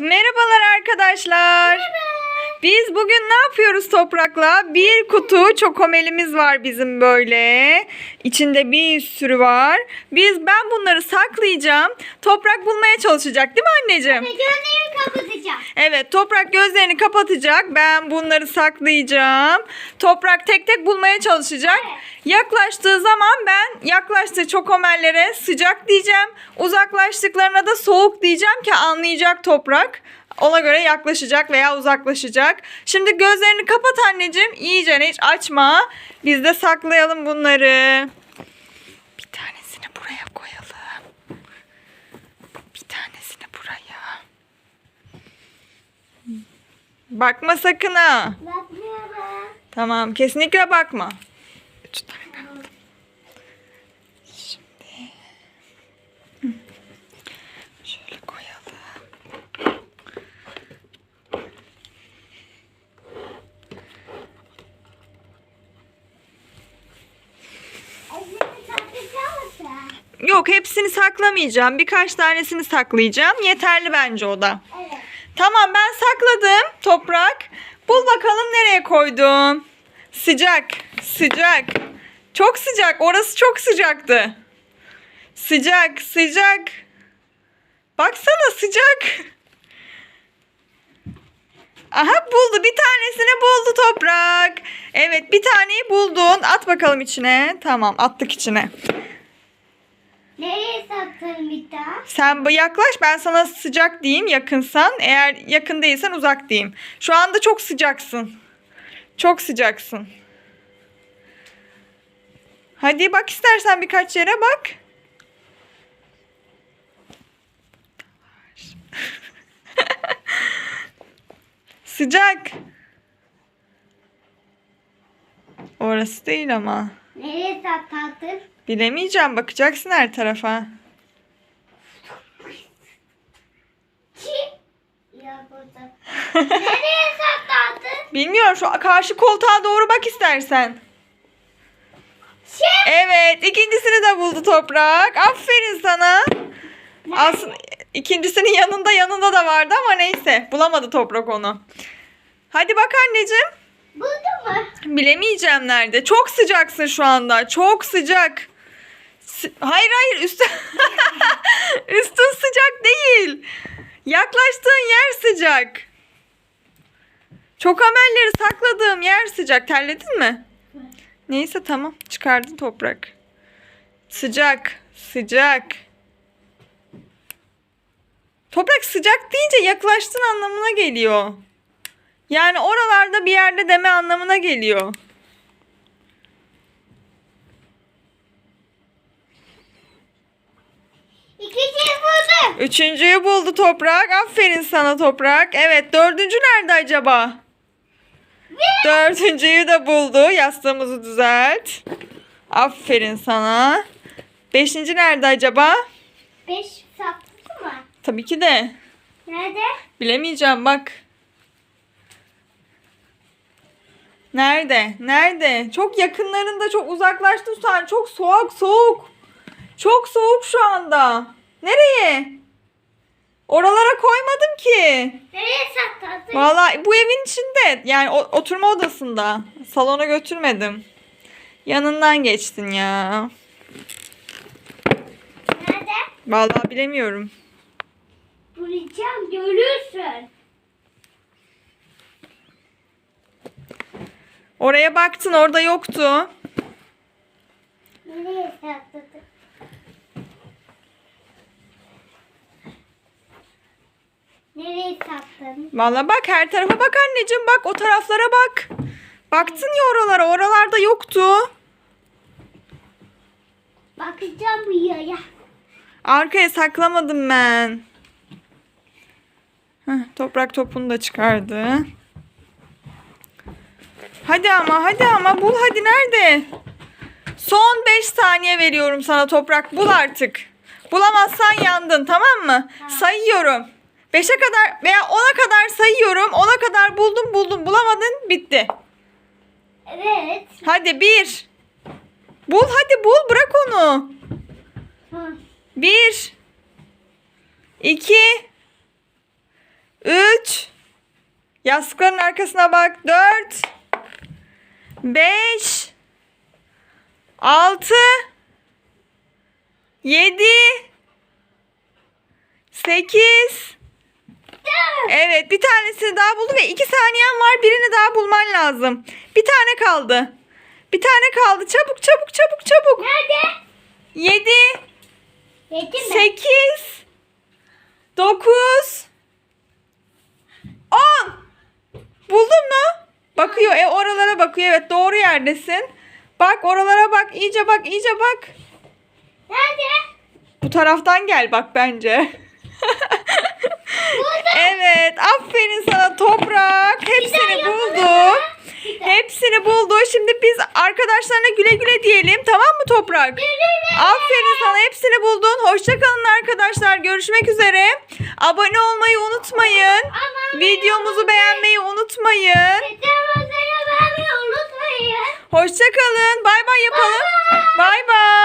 Merhabalar arkadaşlar. Biz bugün ne yapıyoruz toprakla? Bir kutu çokomelimiz var bizim böyle. İçinde bir sürü var. Biz ben bunları saklayacağım. Toprak bulmaya çalışacak değil mi anneciğim? Ve gözlerimi kapatacağım. Evet toprak gözlerini kapatacak. Ben bunları saklayacağım. Toprak tek tek bulmaya çalışacak. Yaklaştığı zaman ben yaklaştığı çokomellere sıcak diyeceğim. Uzaklaştıklarına da soğuk diyeceğim ki anlayacak toprak. Ona göre yaklaşacak veya uzaklaşacak. Şimdi gözlerini kapat anneciğim. İyice hiç açma. Biz de saklayalım bunları. Bir tanesini buraya koyalım. Bir tanesini buraya. Bakma sakın ha. Bakmıyorum. Tamam kesinlikle bakma. Üç tane. Şimdi şöyle koyalım. Yok hepsini saklamayacağım. Birkaç tanesini saklayacağım. Yeterli bence o da. Evet. Tamam ben sakladım toprak. Bul bakalım nereye koydum. Sıcak, sıcak. Çok sıcak. Orası çok sıcaktı. Sıcak, sıcak. Baksana sıcak. Aha buldu. Bir tanesini buldu toprak. Evet bir taneyi buldun. At bakalım içine. Tamam attık içine. Nereye sattın bir daha? Sen bu yaklaş ben sana sıcak diyeyim yakınsan. Eğer yakın değilsen uzak diyeyim. Şu anda çok sıcaksın. Çok sıcaksın. Hadi bak istersen birkaç yere bak. Sıcak. Orası değil ama. Nereye sattın? Bilemeyeceğim bakacaksın her tarafa. Nereye sattın? Bilmiyorum şu karşı koltuğa doğru bak istersen. Şey. Evet ikincisini de buldu toprak. Aferin sana. Aslında ikincisinin yanında yanında da vardı ama neyse bulamadı toprak onu. Hadi bak anneciğim. Buldun mu? Bilemeyeceğim nerede. Çok sıcaksın şu anda. Çok sıcak. Sı- hayır hayır üstün üstün sıcak değil. Yaklaştığın yer sıcak. Çok amelleri sakladığım yer sıcak. Terledin mi? Neyse tamam. Çıkardın toprak. Sıcak. Sıcak. Toprak sıcak deyince yaklaştığın anlamına geliyor. Yani oralarda bir yerde deme anlamına geliyor. İkinciyi buldum. Üçüncüyü buldu toprak. Aferin sana toprak. Evet dördüncü nerede acaba? Dördüncüyü de buldu. Yastığımızı düzelt. Aferin sana. Beşinci nerede acaba? Beş sattın mı? Tabii ki de. Nerede? Bilemeyeceğim bak. Nerede? Nerede? Çok yakınlarında çok uzaklaştın sen. Çok soğuk soğuk. Çok soğuk şu anda. Nereye? Oralara koymadım ki. Nereye sattın? Vallahi bu evin içinde. Yani o- oturma odasında. Salona götürmedim. Yanından geçtin ya. Nerede? Vallahi bilemiyorum. Bulacağım görürsün. Oraya baktın orada yoktu. Nereye sattın? Nereye sattın? Vallahi bak her tarafa bak anneciğim bak o taraflara bak. Baktın ya oralara oralarda yoktu. Bakacağım bu yaya. Arkaya saklamadım ben. Heh, toprak topunu da çıkardı. Hadi ama hadi ama bul hadi nerede? Son 5 saniye veriyorum sana toprak bul artık. Bulamazsan yandın tamam mı? Sayıyorum. 5'e kadar veya 10'a kadar sayıyorum. 10'a kadar buldum buldum bulamadın bitti. Evet. Hadi bir. Bul hadi bul bırak onu. Hı. Bir. iki, 3 Yastıkların arkasına bak. 4 5 6 7 8 Evet bir tanesini daha buldu ve iki saniyen var. Birini daha bulman lazım. Bir tane kaldı. Bir tane kaldı. Çabuk çabuk çabuk çabuk. Nerede? 7 Yedi mi? 8 9 10 Buldun mu? Bakıyor. E oralara bakıyor. Evet doğru yerdesin. Bak oralara bak. iyice bak. iyice bak. Nerede? Bu taraftan gel bak bence. Evet. Aferin sana toprak. Hepsini buldu. Hepsini buldu. Şimdi biz arkadaşlarına güle güle diyelim. Tamam mı Toprak? Aferin sana. Hepsini buldun. Hoşçakalın arkadaşlar. Görüşmek üzere. Abone olmayı unutmayın. Videomuzu beğenmeyi unutmayın. Hoşçakalın. Bay bay yapalım. Bay bay.